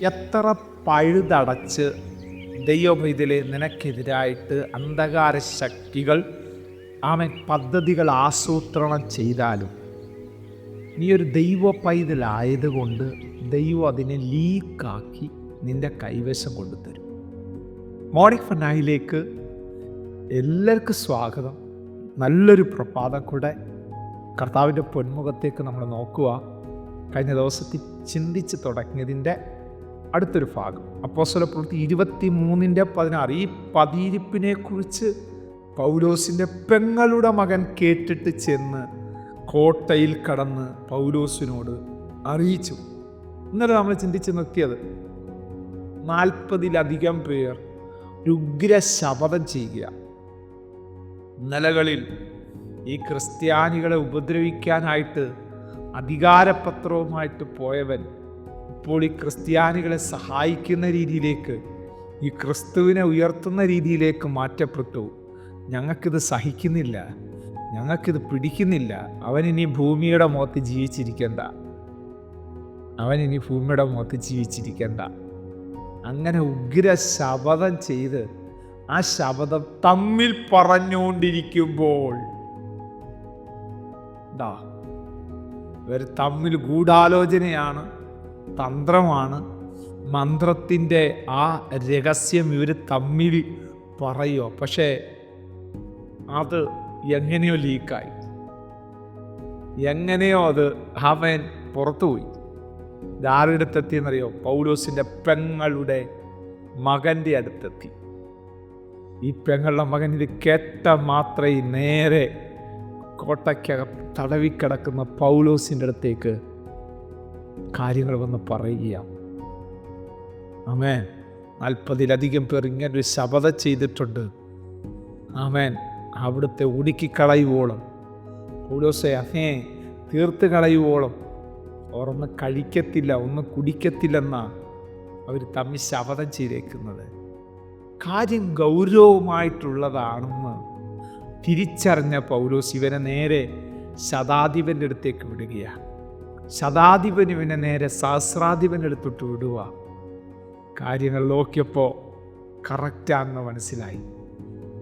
എത്ര പഴുതടച്ച് ദൈവമിതിലെ നിനക്കെതിരായിട്ട് അന്ധകാര ശക്തികൾ ആമൻ പദ്ധതികൾ ആസൂത്രണം ചെയ്താലും നീ ഒരു ദൈവ പൈതലായതുകൊണ്ട് ദൈവം അതിനെ ലീക്കാക്കി നിന്റെ കൈവശം കൊണ്ടുതരും. മോർണിംഗ് ഫനായിലേക്ക് എല്ലാവർക്കും സ്വാഗതം. നല്ലൊരു പ്രഭാതം കൂടെ കർത്താവിന്റെ പൊന്മുഖത്തേക്ക് നമ്മൾ നോക്കുക. കഴിഞ്ഞ ദിവസത്തിൽ ചിന്തിച്ച് തുടങ്ങിയതിന്റെ അടുത്തൊരു ഭാഗം. അപ്പോസ്തല പ്രവൃത്തി ഇരുപത്തി മൂന്നിന്റെ പതിനാറ്. ഈ പതിയിരിപ്പിനെ കുറിച്ച് പൗലോസിന്റെ പെങ്ങളുടെ മകൻ കേട്ടിട്ട് ചെന്ന് കോട്ടയിൽ കടന്ന് പൗലോസിനോട് അറിയിച്ചു. ഇന്നലെ നമ്മൾ ചിന്തിച്ച് നിർത്തിയത് നാൽപ്പതിലധികം പേർ രുഗ്ര ശപഥം ചെയ്യുക. നിലകളിൽ ഈ ക്രിസ്ത്യാനികളെ ഉപദ്രവിക്കാനായിട്ട് അധികാരപത്രവുമായിട്ട് പോയവൻ ഇപ്പോൾ ഈ ക്രിസ്ത്യാനികളെ സഹായിക്കുന്ന രീതിയിലേക്ക് ഈ ക്രിസ്തുവിനെ ഉയർത്തുന്ന രീതിയിലേക്ക് മാറ്റപ്പെട്ടു. ഞങ്ങൾക്കിത് സഹിക്കുന്നില്ല. ഞങ്ങൾക്കിത് പിടിക്കുന്നില്ല. അവൻ ഇനി ഭൂമിയുടെ മുഖത്ത് ജീവിച്ചിരിക്കണ്ട. അവൻ ഇനി ഭൂമിയുടെ മുഖത്ത് ജീവിച്ചിരിക്കണ്ട. അങ്ങനെ ഉഗ്ര ശപഥം ചെയ്ത് ആ ശപഥം തമ്മിൽ പറഞ്ഞുകൊണ്ടിരിക്കുമ്പോൾ ഇവർ തമ്മിൽ ഗൂഢാലോചനയാണ്. തന്ത്രമാണ് മന്ത്രത്തിന്റെ ആ രഹസ്യം ഇവർ തമ്മിൽ പറയുമോ പക്ഷേ അത് എങ്ങനെയോ ലീക്കായി. എങ്ങനെയോ അത് അവൻ പുറത്തുപോയി അടുത്തെത്തിയെന്നറിയോ പൗലോസിന്റെ പെങ്ങളുടെ മകന്റെ അടുത്തെത്തി. ഈ പെങ്ങളുടെ മകൻ ഇത് കേട്ട മാത്രമേ നേരെ കോട്ടയ്ക്കകം തടവിക്കിടക്കുന്ന പൗലോസിന്റെ അടുത്തേക്ക് കാര്യങ്ങൾ വന്ന് പറയുകയാണ് ആമേൻ. നാൽപ്പതിലധികം പേർ ഇങ്ങനൊരു ശപഥം ചെയ്തിട്ടുണ്ട്. ആമേൻ. അവിടുത്തെ ഉടുക്കിക്കളയുവോളം കൂടോസെ അഹേ തീർത്ത് കളയുവോളം. അവർ കഴിക്കത്തില്ല ഒന്ന് കുടിക്കത്തില്ലെന്നാ അവർ തമ്മിൽ ശപഥം ചെയ്തേക്കുന്നത്. കാര്യം ഗൗരവമായിട്ടുള്ളതാണെന്ന് തിരിച്ചറിഞ്ഞ പൗലോസ് ഇവനെ നേരെ ശതാധിപന്റെ അടുത്തേക്ക് വിടുകയാണ് ശതാധിപൻ ഇവനെ നേരെ സഹസ്രാധിപനെടുത്തിട്ട് വിടുക. കാര്യങ്ങൾ നോക്കിയപ്പോൾ കറക്റ്റാണെന്ന് മനസ്സിലായി.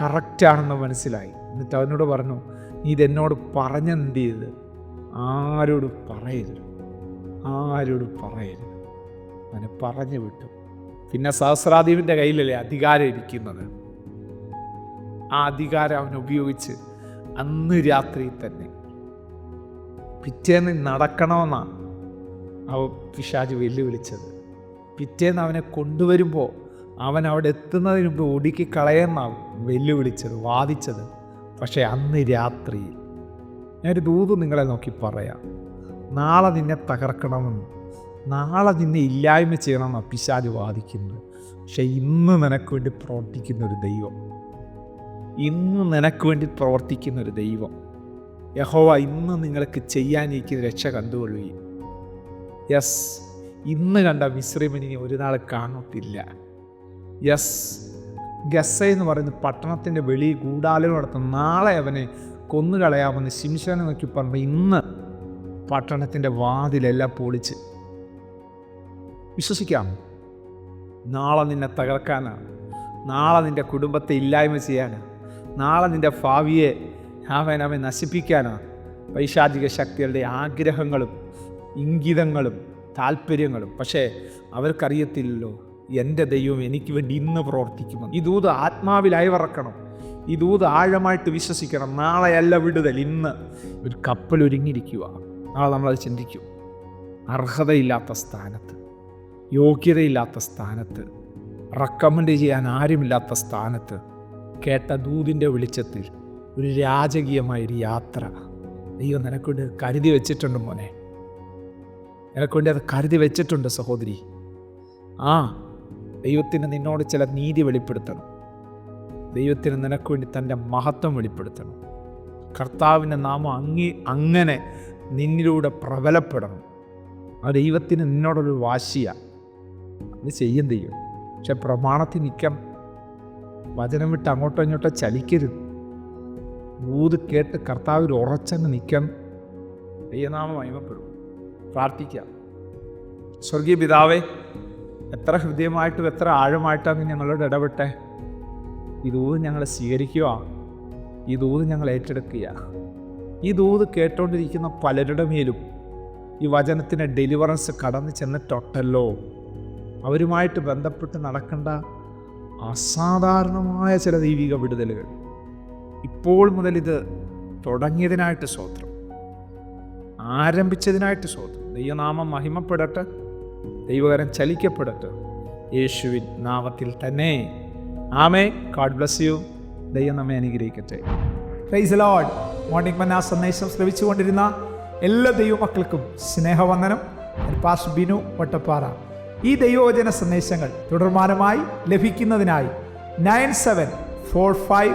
കറക്റ്റാണെന്ന് മനസ്സിലായി. എന്നിട്ട് അവനോട് പറഞ്ഞു നീ ഇതെന്നോട് പറഞ്ഞെന്ത് ചെയ്ത്? ആരോട് പറയരുത്. ആരോട് പറയരുത്. അവനെ പറഞ്ഞു വിട്ടു. പിന്നെ സഹസ്രാധിപന്റെ കയ്യിലല്ലേ അധികാരം ഇരിക്കുന്നത്? ആ അധികാരം അവൻ ഉപയോഗിച്ച് അന്ന് രാത്രി തന്നെ പിറ്റേന്ന് നടക്കണമെന്നാണ് അവ പിശാജ് വെല്ലുവിളിച്ചത്. പിറ്റേന്ന് അവനെ കൊണ്ടുവരുമ്പോൾ അവൻ അവിടെ എത്തുന്നതിന് മുമ്പ് ഒടുക്കി കളയെന്നാണ് വെല്ലുവിളിച്ചത് വാദിച്ചത്. പക്ഷേ അന്ന് രാത്രി ഞാനൊരു ദൂത് നിങ്ങളെ നോക്കി പറയാം. നാളെ നിന്നെ തകർക്കണമെന്ന് നാളെ നിന്നെ ഇല്ലായ്മ ചെയ്യണമെന്നാണ് പിശാജ് വാദിക്കുന്നത്. പക്ഷെ ഇന്ന് നിനക്ക് വേണ്ടി പ്രവർത്തിക്കുന്ന ഒരു ദൈവം. ഇന്ന് നിനക്ക് വേണ്ടി പ്രവർത്തിക്കുന്ന ഒരു ദൈവം. യഹോവ ഇന്ന് നിങ്ങൾക്ക് ചെയ്യാനിരിക്കുന്ന രക്ഷ കണ്ടുകൊള്ളുകയും യെസ് ഇന്ന് കണ്ട മിശ്രിമിനി ഒരു നാൾ കാണത്തില്ല. യെസ് ഗസ എന്ന് പറയുന്ന പട്ടണത്തിന്റെ വെളി ഗൂഢാലോചന നടത്തുന്ന നാളെ അവനെ കൊന്നുകളയാമെന്ന് ശിംശനെ നോക്കി പറഞ്ഞു ഇന്ന് പട്ടണത്തിന്റെ വാതിലെല്ലാം പൊളിച്ച്. വിശ്വസിക്കാം നാളെ നിന്നെ തകർക്കാനാണ്. നാളെ നിന്റെ കുടുംബത്തെ ഇല്ലായ്മ ചെയ്യാനാണ്. നാളെ നിന്റെ ഭാവിയെ അവൻ നശിപ്പിക്കാനാണ്. വൈശാചിക ശക്തികളുടെ ആഗ്രഹങ്ങളും ഇംഗിതങ്ങളും താല്പര്യങ്ങളും പക്ഷേ അവർക്കറിയത്തില്ലല്ലോ എന്റെ ദൈവം എനിക്ക് വേണ്ടി ഇന്ന് പ്രവർത്തിക്കുമെന്ന്. ഈ ദൂത് ആത്മാവിൽ അയവറക്കണം ഈ ദൂത് ആഴമായിട്ട് വിശ്വസിക്കണം. നാളെയല്ല വിടുതൽ. ഇന്ന് ഒരു കപ്പൽ ഒരുങ്ങിയിരിക്കുക. നാളെ നമ്മളത് ചിന്തിക്കും. അർഹതയില്ലാത്ത സ്ഥാനത്ത് യോഗ്യതയില്ലാത്ത സ്ഥാനത്ത് റെക്കമെൻഡ് ചെയ്യാൻ ആരുമില്ലാത്ത സ്ഥാനത്ത് കേട്ട ദൂതിന്റെ വെളിച്ചത്തിൽ ഒരു രാജകീയമായൊരു യാത്ര. ദൈവം നിനക്കൊണ്ട് കരുതി വെച്ചിട്ടുണ്ട് മോനെ. നിനക്കൊണ്ട് അത് കരുതി വെച്ചിട്ടുണ്ട് സഹോദരി. ആ ദൈവത്തിന് നിന്നോട് ചില നീതി വെളിപ്പെടുത്തണം. ദൈവത്തിന് നിനക്ക് വേണ്ടി തന്റെ മഹത്വം വെളിപ്പെടുത്തണം. കർത്താവിന്റെ നാമം അങ്ങി അങ്ങനെ നിന്നിലൂടെ പ്രബലപ്പെടണം. ആ ദൈവത്തിന് നിന്നോടൊരു വാശിയാണ് അത് ചെയ്യും ദൈവം. പക്ഷെ പ്രമാണത്തിൽ നിൽക്കാം. വചനം വിട്ട് അങ്ങോട്ടോ ഇങ്ങോട്ടോ ചലിക്കരുത്. ഊത് കേട്ട് കർത്താവിൽ ഉറച്ചങ്ങ് നിൽക്കാൻ ദൈവനാമം അയമപ്പെടും പ്രാർത്ഥിക്കുക സ്വർഗീയ പിതാവേ എത്ര ഹൃദയമായിട്ടും എത്ര ആഴമായിട്ടാണ് ഞങ്ങളോട് ഇടപെട്ടെ. ഈ ദൂത് ഞങ്ങളെ സ്വീകരിക്കുക. ഈ ദൂത് ഞങ്ങൾ ഏറ്റെടുക്കുക. ഈ ദൂത് കേട്ടോണ്ടിരിക്കുന്ന പലരുടെ മേലും ഈ വചനത്തിന്റെ ഡെലിവറൻസ് കടന്നു ചെന്നിട്ടൊട്ടല്ലോ. അവരുമായിട്ട് ബന്ധപ്പെട്ട് നടക്കേണ്ട അസാധാരണമായ ചില ദൈവിക വിടുതലുകൾ. ഇപ്പോൾ മുതൽ ഇത് തുടങ്ങിയതിനായിട്ട് സ്വോത്രം ആരംഭിച്ചതിനായിട്ട് സ്വോത്രം ദൈവനാമം മഹിമപ്പെടട്ടെ. ദൈവകരം ചലിക്കപ്പെടട്ടെ. യേശുവിൻ നാമത്തിൽ തന്നെ. ആമേ ഗാഡ് ബ്ലസ് യു ദൈവം നമ്മെ അനുഗ്രഹിക്കട്ടെ. പ്രൈസ് ലോഡ് മോർണിംഗ് മന്ന സന്ദേശം ശ്രമിച്ചുകൊണ്ടിരുന്ന എല്ലാ ദൈവമക്കൾക്കും സ്നേഹവന്ദനം. ഞാൻ പാസ് ബിനു വട്ടപ്പാറ. ഈ ദൈവവചന സന്ദേശങ്ങൾ തുടർമാനമായി ലഭിക്കുന്നതിനായി nine seven four five